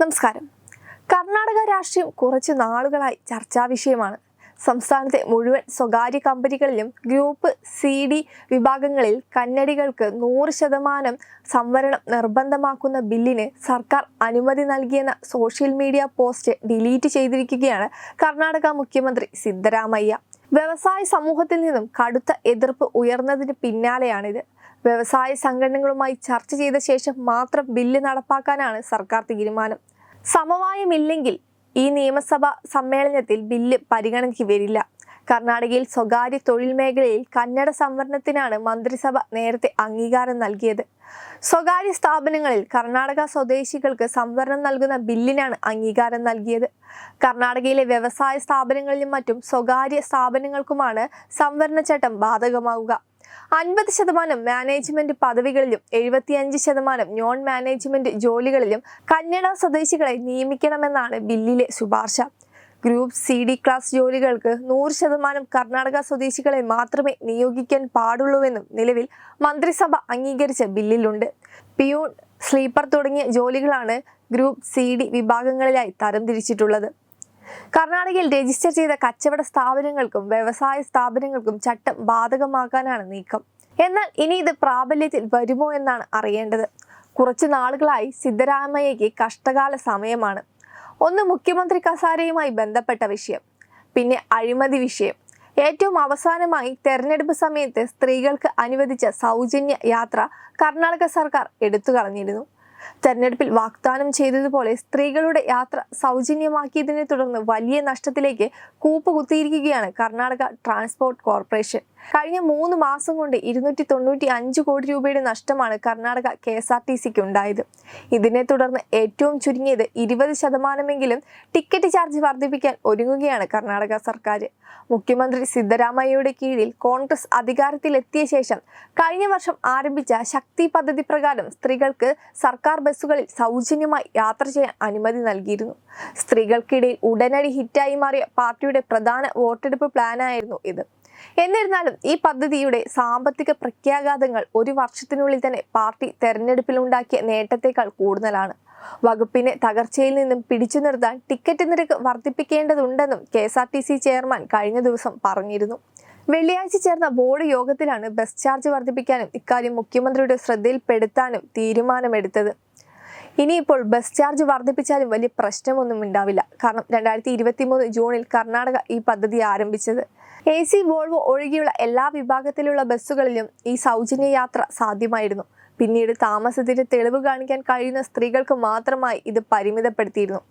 നമസ്കാരം. കർണാടക രാഷ്ട്രീയം കുറച്ച് നാളുകളായി ചർച്ചാ വിഷയമാണ്. സംസ്ഥാനത്തെ മുഴുവൻ സ്വകാര്യ കമ്പനികളിലും ഗ്രൂപ്പ് സി ഡി വിഭാഗങ്ങളിൽ കന്നഡികൾക്ക് നൂറ് ശതമാനം സംവരണം നിർബന്ധമാക്കുന്ന ബില്ലിന് സർക്കാർ അനുമതി നൽകിയെന്ന സോഷ്യൽ മീഡിയ പോസ്റ്റ് ഡിലീറ്റ് ചെയ്തിരിക്കുകയാണ് കർണാടക മുഖ്യമന്ത്രി സിദ്ധരാമയ്യ. വ്യവസായ സമൂഹത്തിൽ നിന്നും കടുത്ത എതിർപ്പ് ഉയർന്നതിന് പിന്നാലെയാണിത്. വ്യവസായ സംഘടനകളുമായി ചർച്ച ചെയ്ത ശേഷം മാത്രം ബില്ല് നടപ്പാക്കാനാണ് സർക്കാർ തീരുമാനം. സമവായമില്ലെങ്കിൽ ഈ നിയമസഭാ സമ്മേളനത്തിൽ ബില്ല് പരിഗണനയ്ക്ക് വരില്ല. കർണാടകയിൽ സ്വകാര്യ തൊഴിൽ മേഖലയിൽ കന്നഡ സംവരണത്തിനാണ് മന്ത്രിസഭ നേരത്തെ അംഗീകാരം നൽകിയത്. സ്വകാര്യ സ്ഥാപനങ്ങളിൽ കർണാടക സ്വദേശികൾക്ക് സംവരണം നൽകുന്ന ബില്ലിനാണ് അംഗീകാരം നൽകിയത്. കർണാടകയിലെ വ്യവസായ സ്ഥാപനങ്ങളിലും മറ്റും സ്വകാര്യ സ്ഥാപനങ്ങൾക്കുമാണ് സംവരണ ചട്ടം ബാധകമാവുക. അൻപത് ശതമാനം മാനേജ്മെന്റ് പദവികളിലും എഴുപത്തിയഞ്ച് ശതമാനം നോൺ മാനേജ്മെന്റ് ജോലികളിലും കന്നഡ സ്വദേശികളെ നിയമിക്കണമെന്നാണ് ബില്ലിലെ ശുപാർശ. ഗ്രൂപ്പ് സി ഡി ക്ലാസ് ജോലികൾക്ക് നൂറ് ശതമാനം കർണാടക സ്വദേശികളെ മാത്രമേ നിയോഗിക്കാൻ പാടുള്ളൂവെന്നും നിലവിൽ മന്ത്രിസഭ അംഗീകരിച്ച ബില്ലിലുണ്ട്. പിയൂൺ സ്ലീപ്പർ തുടങ്ങിയ ജോലികളാണ് ഗ്രൂപ്പ് സി ഡി വിഭാഗങ്ങളിലായി തരംതിരിച്ചിട്ടുള്ളത് കർണാടകയിൽ രജിസ്റ്റർ ചെയ്ത കച്ചവട സ്ഥാപനങ്ങൾക്കും വ്യവസായ സ്ഥാപനങ്ങൾക്കും ചട്ടം ബാധകമാക്കാനാണ് നീക്കം. എന്നാൽ ഇനി ഇത് പ്രാബല്യത്തിൽ വരുമോ എന്നാണ് അറിയേണ്ടത്. കുറച്ചു നാളുകളായി സിദ്ധരാമയ്യയ്ക്ക് കഷ്ടകാല സമയമാണ്. ഒന്ന് മുഖ്യമന്ത്രി കസാരയുമായി ബന്ധപ്പെട്ട വിഷയം പിന്നെ അഴിമതി വിഷയം. ഏറ്റവും അവസാനമായി തെരഞ്ഞെടുപ്പ് സമയത്ത് സ്ത്രീകൾക്ക് അനുവദിച്ച സൗജന്യ യാത്ര കർണാടക സർക്കാർ എടുത്തു കളഞ്ഞിരുന്നു തെരഞ്ഞെടുപ്പിൽ വാഗ്ദാനം ചെയ്തതുപോലെ സ്ത്രീകളുടെ യാത്ര സൗജന്യമാക്കിയതിനെ തുടർന്ന് വലിയ നഷ്ടത്തിലേക്ക് കൂപ്പുകുത്തിയിരിക്കുകയാണ് കർണാടക ട്രാൻസ്പോർട്ട് കോർപ്പറേഷൻ. കഴിഞ്ഞ മൂന്ന് മാസം കൊണ്ട് ഇരുന്നൂറ്റി തൊണ്ണൂറ്റി അഞ്ച് കോടി രൂപയുടെ നഷ്ടമാണ് Karnataka K S R T സിക്ക് ഉണ്ടായത്. ഇതിനെ തുടർന്ന് ഏറ്റവും ചുരുങ്ങിയത് ഇരുപത് ശതമാനമെങ്കിലും ടിക്കറ്റ് ചാർജ് വർദ്ധിപ്പിക്കാൻ ഒരുങ്ങുകയാണ് കർണാടക സർക്കാർ. മുഖ്യമന്ത്രി സിദ്ധരാമയ്യയുടെ കീഴിൽ കോൺഗ്രസ് അധികാരത്തിലെത്തിയ ശേഷം കഴിഞ്ഞ വർഷം ആരംഭിച്ച ശക്തി പദ്ധതി പ്രകാരം സ്ത്രീകൾക്ക് സർക്കാർ ബസ്സുകളിൽ സൗജന്യമായി യാത്ര ചെയ്യാൻ അനുമതി നൽകിയിരുന്നു. സ്ത്രീകൾക്കിടയിൽ ഉടനടി ഹിറ്റായി മാറിയ പാർട്ടിയുടെ പ്രധാന വോട്ടെടുപ്പ് പ്ലാനായിരുന്നു ഇത്. എന്നിരുന്നാലും ഈ പദ്ധതിയുടെ സാമ്പത്തിക പ്രത്യാഘാതങ്ങൾ ഒരു വർഷത്തിനുള്ളിൽ തന്നെ പാർട്ടി തെരഞ്ഞെടുപ്പിലുണ്ടാക്കിയ നേട്ടത്തെക്കാൾ കൂടുതലാണ്. വകുപ്പിനെ തകർച്ചയിൽ നിന്നും പിടിച്ചു നിർത്താൻ ടിക്കറ്റ് നിരക്ക് വർദ്ധിപ്പിക്കേണ്ടതുണ്ടെന്നും K S R T C chairman കഴിഞ്ഞ ദിവസം പറഞ്ഞിരുന്നു. വെള്ളിയാഴ്ച ചേർന്ന ബോർഡ് യോഗത്തിലാണ് ബസ് ചാർജ് വർദ്ധിപ്പിക്കാനും ഇക്കാര്യം മുഖ്യമന്ത്രിയുടെ ശ്രദ്ധയിൽപ്പെടുത്താനും തീരുമാനമെടുത്തത്. ഇനിയിപ്പോൾ ബസ് ചാർജ് വർദ്ധിപ്പിച്ചാലും വലിയ പ്രശ്നമൊന്നും ഉണ്ടാവില്ല. കാരണം രണ്ടായിരത്തി ഇരുപത്തി മൂന്ന് ജൂണിൽ കർണാടക ഈ പദ്ധതി ആരംഭിച്ചത്. എ സി വോൾവോ ഒഴികെയുള്ള എല്ലാ വിഭാഗത്തിലുള്ള ബസ്സുകളിലും ഈ സൗജന്യ യാത്ര സാധ്യമായിരുന്നു. പിന്നീട് താമസത്തിന് തെളിവ് കാണിക്കാൻ കഴിയുന്ന സ്ത്രീകൾക്ക് മാത്രമായി ഇത് പരിമിതപ്പെടുത്തിയിരുന്നു.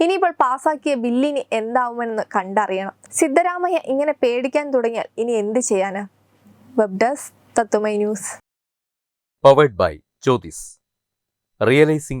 ഇനിയിപ്പോൾ പാസാക്കിയ ബില്ലിന് എന്താവുമെന്ന് കണ്ടറിയണം. സിദ്ധരാമയ്യ ഇങ്ങനെ പേടിക്കാൻ തുടങ്ങിയാൽ ഇനി എന്ത് ചെയ്യാന്? വെബ് ഡെസ്ക് തത്തുമൈ news powered by projects Realizing